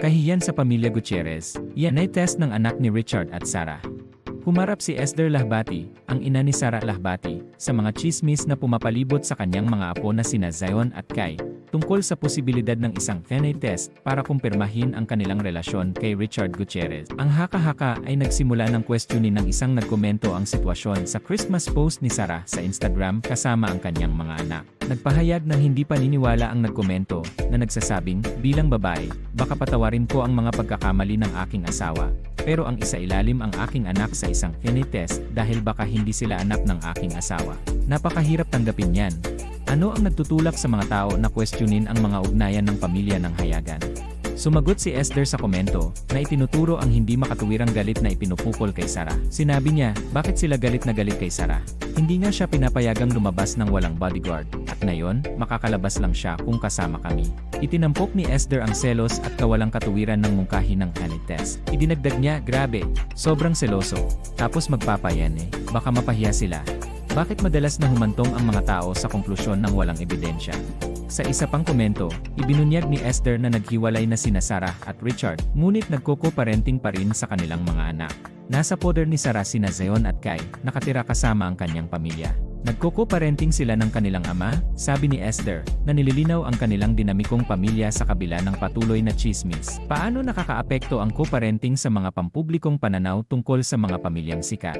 Kahiyan sa pamilya Gutierrez, yan ay test ng anak ni Richard at Sarah. Humarap si Esther Lahbati, ang ina ni Sarah Lahbati, sa mga chismis na pumapalibot sa kanyang mga apo na sina Zion at Kai, tungkol sa posibilidad ng isang DNA test para kumpirmahin ang kanilang relasyon kay Richard Gutierrez. Ang haka-haka ay nagsimula ng questionin ng isang nagkomento ang sitwasyon sa Christmas post ni Sarah sa Instagram kasama ang kanyang mga anak. Nagpahayag ng hindi paniniwala ang nagkomento na nagsasabing, bilang babae, baka patawarin ko ang mga pagkakamali ng aking asawa. Pero ang isa ilalim ang aking anak sa isang DNA test dahil baka hindi sila anak ng aking asawa. Napakahirap tanggapin yan. Ano ang nagtutulak sa mga tao na questionin ang mga ugnayan ng pamilya ng hayagan? Sumagot si Esther sa komento na itinuturo ang hindi makatuwirang galit na ipinupukol kay Sarah. Sinabi niya, bakit sila galit na galit kay Sarah? Hindi nga siya pinapayagang lumabas ng walang bodyguard, at ngayon, makakalabas lang siya kung kasama kami. Itinampok ni Esther ang selos at kawalang katuwiran ng mungkahi ng test. Idinagdag niya, grabe, sobrang seloso. Tapos magpapayan eh, baka mapahiya sila. Bakit madalas na humantong ang mga tao sa konklusyon ng walang ebidensya? Sa isa pang komento, ibinunyag ni Esther na naghiwalay na sina Sarah at Richard, ngunit nagkoko-parenting pa rin sa kanilang mga anak. Nasa poder ni Sarah sina Zion at Kai, nakatira kasama ang kanyang pamilya. Nagkoko-parenting sila ng kanilang ama, sabi ni Esther, na nililinaw ang kanilang dinamikong pamilya sa kabila ng patuloy na chismis. Paano nakakaapekto ang co-parenting sa mga pampublikong pananaw tungkol sa mga pamilyang sikat?